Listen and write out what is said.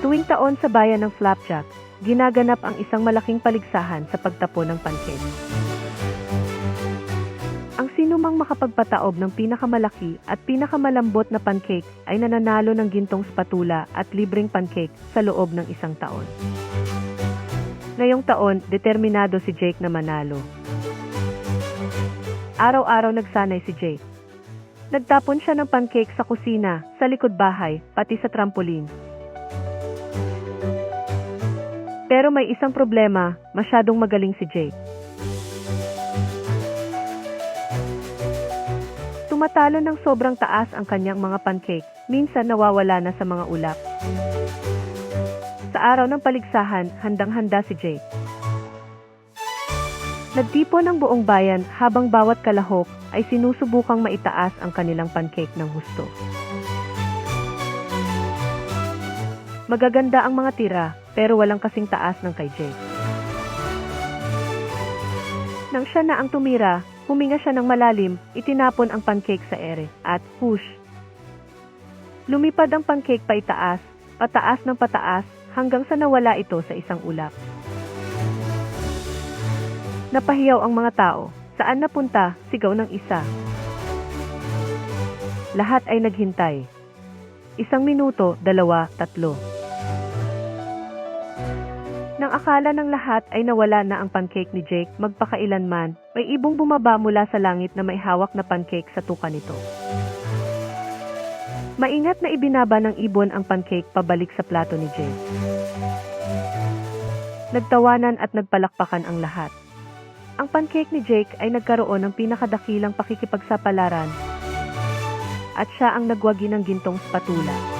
Tuwing taon sa bayan ng Flapjack, ginaganap ang isang malaking paligsahan sa pagtapon ng pancake. Ang sinumang makapagpataob ng pinakamalaki at pinakamalambot na pancake ay nananalo ng gintong spatula at libreng pancake sa loob ng isang taon. Ngayong taon, determinado si Jake na manalo. Araw-araw nagsanay si Jake. Nagtapon siya ng pancake sa kusina, sa likod bahay, pati sa trampoline. Pero may isang problema, masyadong magaling si Jake. Tumatalo ng sobrang taas ang kanyang mga pancake, minsan nawawala na sa mga ulap. Sa araw ng paligsahan, handang-handa si Jake. Nagtipon ang buong bayan habang bawat kalahok ay sinusubukang maitaas ang kanilang pancake ng husto. Magaganda ang mga tira pero walang kasing taas ng kay Jake. Nang siya na ang tumira, huminga siya ng malalim, itinapon ang pancake sa ere, at push. Lumipad ang pancake pa itaas, pataas ng pataas, hanggang sa nawala ito sa isang ulap. Napahiyaw ang mga tao. Saan napunta? Sigaw ng isa. Lahat ay naghintay. Isang minuto, dalawa, tatlo. Nang akala ng lahat ay nawala na ang pancake ni Jake magpakailanman, may ibong bumaba mula sa langit na may hawak na pancake sa tuka nito. Maingat na ibinaba ng ibon ang pancake pabalik sa plato ni Jake. Nagtawanan at nagpalakpakan ang lahat. Ang pancake ni Jake ay nagkaroon ng pinakadakilang pakikipagsapalaran at siya ang nagwagi ng gintong spatula.